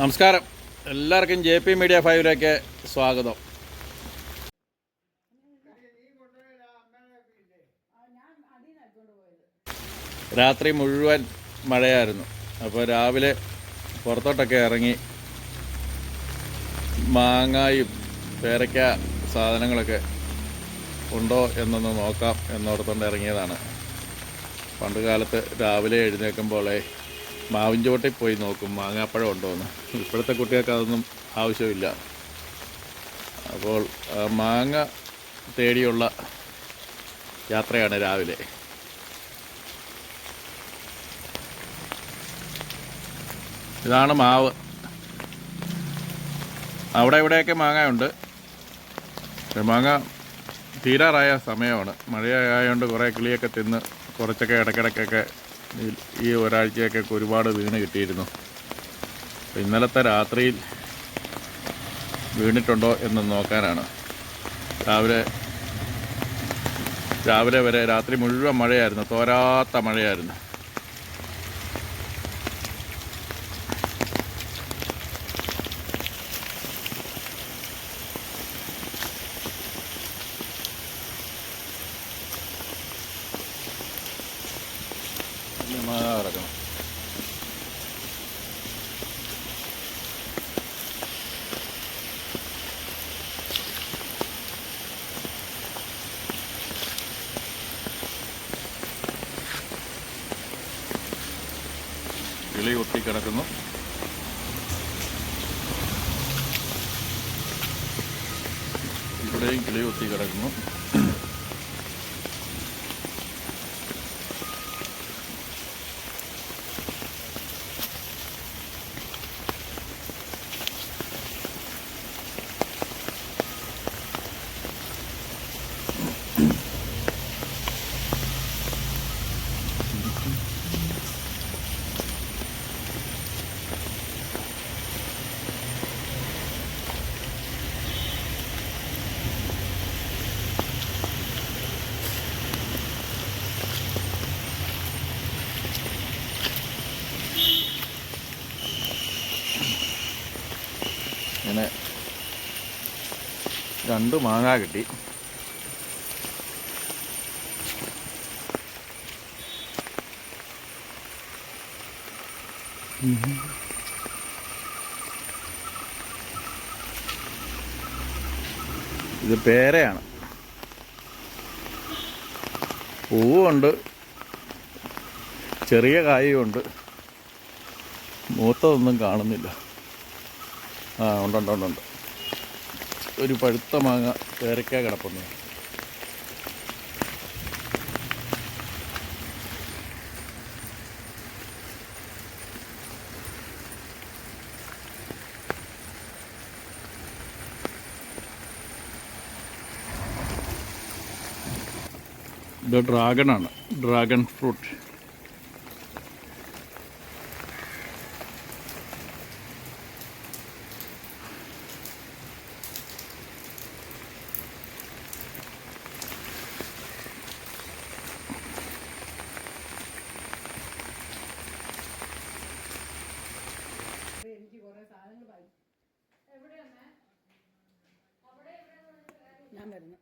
നമസ്കാരം. എല്ലാവർക്കും J P media ഫൈവിലേക്ക് സ്വാഗതം. രാത്രി മുഴുവൻ മഴയായിരുന്നു. അപ്പോൾ രാവിലെ പുറത്തോട്ടൊക്കെ ഇറങ്ങി മാങ്ങായും പേരയ്ക്ക സാധനങ്ങളൊക്കെ ഉണ്ടോ എന്നൊന്ന് നോക്കാം എന്നോർത്തുകൊണ്ട് ഇറങ്ങിയതാണ്. പണ്ട് കാലത്ത് രാവിലെ എഴുന്നേൽക്കുമ്പോളേ മാവിൻ ചോട്ടിൽ പോയി നോക്കും മാങ്ങാപ്പഴം ഉണ്ടോ എന്ന് ഇപ്പോഴത്തെ കുട്ടികൾക്ക് അതൊന്നും ആവശ്യമില്ല. അപ്പോൾ മാങ്ങ തേടിയുള്ള യാത്രയാണ് രാവിലെ. ഇതാണ് മാവ്. അവിടെ ഇവിടെയൊക്കെ മാങ്ങയുണ്ട്. മാങ്ങ തീരാറായ സമയമാണ്. മഴയായതുകൊണ്ട് കുറേ കിളിയൊക്കെ തിന്ന് കുറച്ചൊക്കെ ഇടയ്ക്കിടയ്ക്കൊക്കെ ഈ- ഒരാഴ്ചയൊക്കെ ഒരുപാട് വീണ് കിട്ടിയിരുന്നു. ഇന്നലത്തെ രാത്രിയിൽ വീണിട്ടുണ്ടോ എന്ന് നോക്കാനാണ്. രാവിലെ രാവിലെ വരെ രാത്രി മുഴുവൻ മഴയായിരുന്നു തോരാത്ത മഴയായിരുന്നു. കിടക്കണം കിളി ഒട്ടി കിടക്കുന്നു ഇവിടെയും കിളി ഒത്തി കിടക്കുന്നു ഇങ്ങനെ രണ്ട് മാങ്ങ കിട്ടി. ഇത് പേരയാണ്. പൂവുണ്ട്. ചെറിയ കായുണ്ട് മൂത്തതൊന്നും കാണുന്നില്ല. ആ ഉണ്ട് ഉണ്ട് ഉണ്ട് ഉണ്ട്. ഒരു പഴുത്ത മാങ്ങ പേരയ്ക്ക കിടപ്പുണ്ട്. ഇത് ആണ് ഡ്രാഗൺ ഫ്രൂട്ട്. ഞാൻ വരുന്നു.